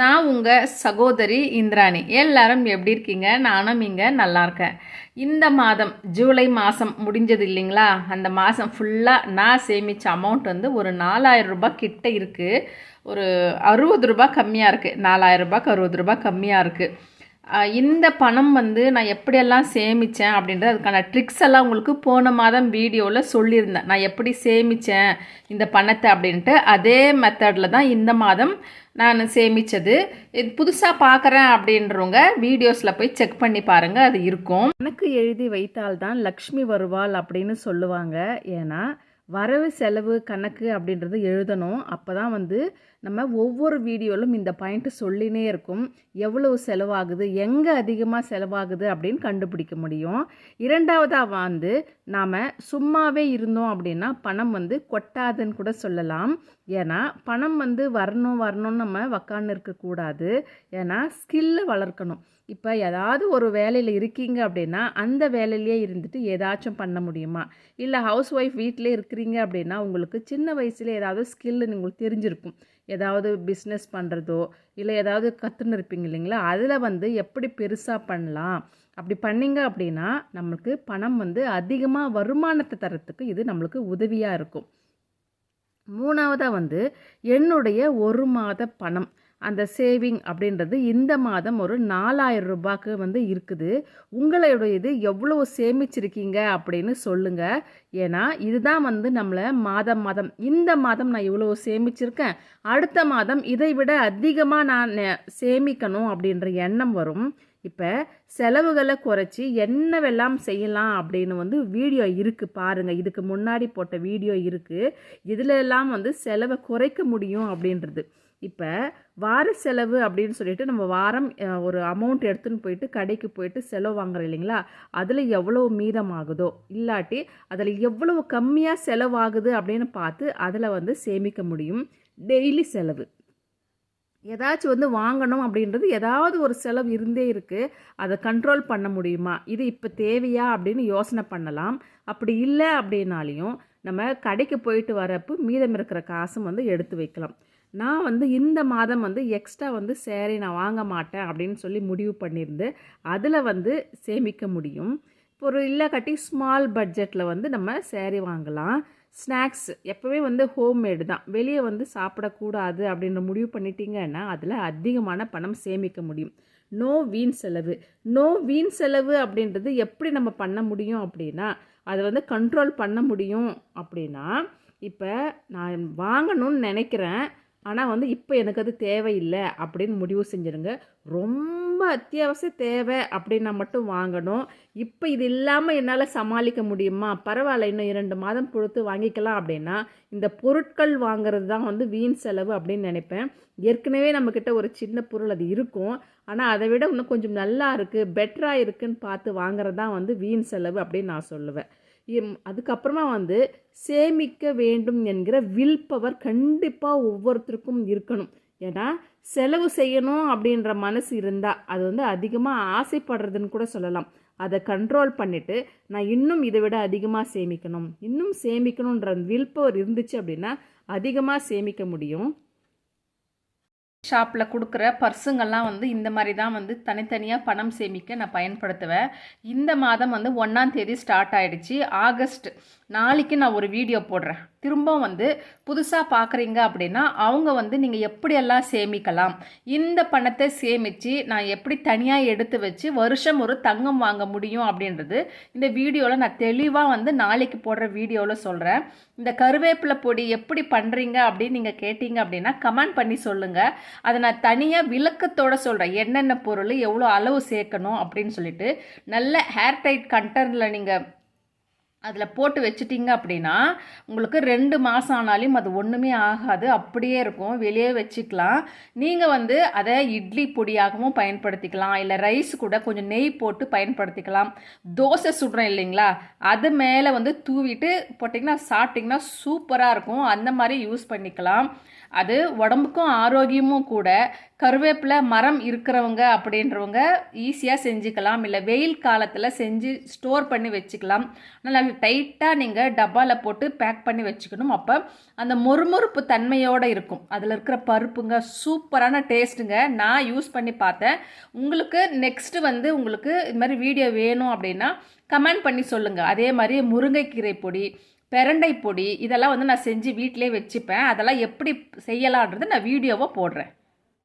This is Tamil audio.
நான் உங்கள் சகோதரி இந்திராணி. எல்லாரும் எப்படி இருக்கீங்க? நானும் இங்கே நல்லா இருக்கேன். இந்த மாதம் ஜூலை மாதம் முடிஞ்சது இல்லைங்களா? அந்த மாதம் ஃபுல்லாக நான் சேமித்த அமௌண்ட் வந்து ஒரு நாலாயிரம் ரூபாய் கிட்ட இருக்குது ஒரு அறுபது ரூபாய் கம்மியாக இருக்குது நாலாயிரம் ரூபாய்க்கு அறுபது ரூபாய் கம்மியாக இருக்குது இந்த பணம் வந்து நான் எப்படியெல்லாம் சேமித்தேன் அப்படின்றது அதுக்கான ட்ரிக்ஸ் எல்லாம் உங்களுக்கு போன மாதம் வீடியோவில் சொல்லியிருந்தேன். நான் எப்படி சேமித்தேன் இந்த பணத்தை அப்படின்ட்டு. அதே மெத்தடில் தான் இந்த மாதம் நான் சேமித்தது இது புதுசாக பார்க்குறேன் அப்படின்றவங்க வீடியோஸில் போய் செக் பண்ணி பாருங்கள் அது இருக்கும். எனக்கு எழுதி வைத்தால்தான் லக்ஷ்மி வருவாள் அப்படின்னு சொல்லுவாங்க. ஏன்னா வரவு செலவு கணக்கு அப்படின்றது எழுதணும். அப்போ தான் வந்து நம்ம ஒவ்வொரு வீடியோவிலும் இந்த பாயிண்ட்டு சொல்லினே இருக்கும். எவ்வளவு செலவாகுது? எங்கே அதிகமாக செலவாகுது அப்படின்னு கண்டுபிடிக்க முடியும். இரண்டாவதாக வந்து நாம் சும்மாவே இருந்தோம் அப்படின்னா பணம் வந்து கொட்டாதுன்னு கூட சொல்லலாம். ஏன்னா பணம் வந்து வரணும் வரணும்னு நம்ம உக்காந்து இருக்கக்கூடாது ஏன்னா ஸ்கில்லை வளர்க்கணும். இப்போ ஏதாவது ஒரு வேலையில் இருக்கீங்க அப்படின்னா அந்த வேலையிலேயே இருந்துட்டு ஏதாச்சும் பண்ண முடியுமா? இல்லை ஹவுஸ் ஒய்ஃப் வீட்டிலே இருக்கிறீங்க அப்படின்னா உங்களுக்கு சின்ன வயசில் ஏதாவது ஸ்கில் உங்களுக்கு தெரிஞ்சிருக்கும். ஏதாவது பிஸ்னஸ் பண்ணுறதோ இல்லை ஏதாவது கற்றுன்னு இருப்பீங்க இல்லைங்களா? அதில் வந்து எப்படி பெருசாக பண்ணலாம்? அப்படி பண்ணீங்க அப்படின்னா நம்மளுக்கு பணம் வந்து அதிகமாக வருமானத்தை தரத்துக்கு இது நம்மளுக்கு உதவியாக இருக்கும். மூணாவதாக வந்து என்னுடைய ஒரு மாத பணம். அந்த சேவிங் அப்படின்றது இந்த மாதம் ஒரு நாலாயிரம் ரூபாய்க்கு வந்து இருக்குது. உங்களுடைய இது எவ்வளோ சேமிச்சிருக்கீங்க அப்படின்னு சொல்லுங்கள் ஏன்னா இதுதான் வந்து நம்மளை மாதம் மாதம் இந்த மாதம் நான் இவ்வளோ சேமிச்சிருக்கேன் அடுத்த மாதம் இதை விட அதிகமாக நான் சேமிக்கணும் அப்படின்ற எண்ணம் வரும். இப்போ செலவுகளை குறைச்சி என்னவெல்லாம் செய்யலாம் அப்படின்னு வந்து வீடியோ இருக்குது பாருங்கள் இதுக்கு முன்னாடி போட்ட வீடியோ இருக்குது இதில் எல்லாம் வந்து செலவை குறைக்க முடியும் அப்படின்றது. இப்போ வார செலவு அப்படின்னு சொல்லிட்டு நம்ம வாரம் ஒரு அமௌண்ட் எடுத்துன்னு போயிட்டு கடைக்கு போயிட்டு செலவு வாங்குறோம் இல்லைங்களா? அதில் எவ்வளோ மீதமாகுதோ? இல்லாட்டி அதில் எவ்வளவு கம்மியாக செலவாகுது அப்படின்னு பார்த்து அதில் வந்து சேமிக்க முடியும். டெய்லி செலவு. ஏதாச்சும் வந்து வாங்கணும் அப்படின்றது ஏதாவது ஒரு செலவு இருந்தே இருக்குது அதை கண்ட்ரோல் பண்ண முடியுமா? இது இப்போ தேவையா அப்படின்னு யோசனை பண்ணலாம். அப்படி இல்லை அப்படின்னாலையும் நம்ம கடைக்கு போயிட்டு வரப்போ மீதம் இருக்கிற காசும் வந்து எடுத்து வைக்கலாம். நான் வந்து இந்த மாதம் வந்து எக்ஸ்ட்ரா வந்து சேரீ நான் வாங்க மாட்டேன் அப்படின்னு சொல்லி முடிவு பண்ணியிருந்து அதில் வந்து சேமிக்க முடியும். இப்போ ஒரு இல்லை கட்டி ஸ்மால் பட்ஜெட்டில் வந்து நம்ம சேரீ வாங்கலாம். ஸ்நாக்ஸ் எப்போவே வந்து ஹோம்மேடு தான். வெளியே வந்து சாப்பிடக்கூடாது அப்படின்ற முடிவு பண்ணிட்டீங்கன்னா அதில் அதிகமான பணம் சேமிக்க முடியும். நோ வீண் செலவு. நோ வீண் செலவு அப்படின்றது எப்படி நம்ம பண்ண முடியும் அப்படின்னா அதை வந்து கண்ட்ரோல் பண்ண முடியும் அப்படின்னா இப்போ நான் வாங்கணும்னு நினைக்கிறேன். ஆனால் வந்து இப்போ எனக்கு அது தேவையில்லை அப்படின்னு முடிவு செஞ்சுருங்க. ரொம்ப அத்தியாவசிய தேவை அப்படின்னா மட்டும் வாங்கணும். இப்போ இது இல்லாமல் என்னால் சமாளிக்க முடியுமா? பரவாயில்ல இன்னும் இரண்டு மாதம் பொறுத்து வாங்கிக்கலாம் அப்படின்னா இந்த பொருட்கள் வாங்குறது தான் வந்து வீண் செலவு அப்படின்னு நினைப்பேன். ஏற்கனவே நம்மக்கிட்ட ஒரு சின்ன பொருள் அது இருக்கும். ஆனால் அதை விட இன்னும் கொஞ்சம் நல்லா இருக்குது பெட்டராக இருக்குன்னு பார்த்து வாங்குறது தான் வந்து வீண் செலவு அப்படின்னு நான் சொல்லுவேன். அதுக்கப்புறமா வந்து சேமிக்க வேண்டும் என்கிற வில் பவர் கண்டிப்பாக ஒவ்வொருத்தருக்கும் இருக்கணும். ஏன்னா செலவு செய்யணும் அப்படின்ற மனசு இருந்தால் அது வந்து அதிகமாக ஆசைப்படுறதுன்னு கூட சொல்லலாம். அதை கண்ட்ரோல் பண்ணிவிட்டு நான் இன்னும் இதை விட அதிகமாக சேமிக்கணும். இன்னும் சேமிக்கணுன்ற வில் பவர் இருந்துச்சு அப்படின்னா அதிகமாக சேமிக்க முடியும். ஷாப்பில் கொடுக்குற பர்ஸுங்கள்லாம் வந்து இந்த மாதிரி தான் வந்து தனித்தனியாக பணம் சேமிக்க நான் பயன்படுத்துவேன். இந்த மாதம் வந்து ஒன்றாம் தேதி ஸ்டார்ட் ஆகிடுச்சி ஆகஸ்ட் நாளைக்கு நான் ஒரு வீடியோ போடுறேன். திரும்பவும் வந்து புதுசாக பார்க்குறீங்க அப்படின்னா அவங்க வந்து நீங்கள் எப்படியெல்லாம் சேமிக்கலாம்? இந்த பணத்தை சேமித்து நான் எப்படி தனியாக எடுத்து வச்சு வருஷம் ஒரு தங்கம் வாங்க முடியும் அப்படின்றது இந்த வீடியோவில் நான் தெளிவாக வந்து நாளைக்கு போடுற வீடியோவில் சொல்கிறேன் இந்த கருவேப்பிலை பொடி எப்படி பண்ணுறீங்க அப்படின்னு நீங்கள் கேட்டீங்க அப்படின்னா கமெண்ட் பண்ணி சொல்லுங்கள் அதை நான் தனியாக விளக்கத்தோடு சொல்கிறேன் என்னென்ன பொருள் எவ்வளோ அளவு சேர்க்கணும் அப்படின்னு சொல்லிட்டு. நல்ல ஹேர் டைட் கண்டனில் நீங்கள் அதில் போட்டு வச்சிட்டிங்க அப்படின்னா உங்களுக்கு ரெண்டு மாதம் ஆனாலும் அது ஒன்றுமே ஆகாது. அப்படியே இருக்கும். வெளியே வச்சுக்கலாம். நீங்கள் வந்து அதை இட்லி பொடியாகவும் பயன்படுத்திக்கலாம். இல்லை ரைஸ் கூட கொஞ்சம் நெய் போட்டு பயன்படுத்திக்கலாம். தோசை சுடுறோம் இல்லைங்களா? அது மேலே வந்து தூவிட்டு போட்டிங்கன்னா சாப்பிட்டிங்கன்னா சூப்பராக இருக்கும். அந்த மாதிரி யூஸ் பண்ணிக்கலாம். அது உடம்புக்கும் ஆரோக்கியமும் கூட. கருவேப்பிலை மரம் இருக்கிறவங்க அப்படின்றவங்க ஈஸியாக செஞ்சுக்கலாம். இல்லை வெயில் காலத்தில் செஞ்சு ஸ்டோர் பண்ணி வச்சுக்கலாம். நல்லா டைட்டாக நீங்கள் டப்பாவில் போட்டு பேக் பண்ணி வச்சுக்கணும். அப்போ அந்த மொறுமொறுப்பு தன்மையோடு இருக்கும். அதில் இருக்கிற பருப்புங்க சூப்பரான டேஸ்ட்டுங்க நான் யூஸ் பண்ணி பார்த்தேன். உங்களுக்கு நெக்ஸ்ட்டு வந்து உங்களுக்கு இது மாதிரி வீடியோ வேணும் அப்படின்னா கமெண்ட் பண்ணி சொல்லுங்கள் அதே மாதிரி முருங்கைக்கீரை பொடி பெரண்டை பொடி இதெல்லாம் வந்து நான் செஞ்சு வீட்டிலே வச்சுப்பேன். அதெல்லாம் எப்படி செய்யலான்றது நான் வீடியோவை போடுறேன்.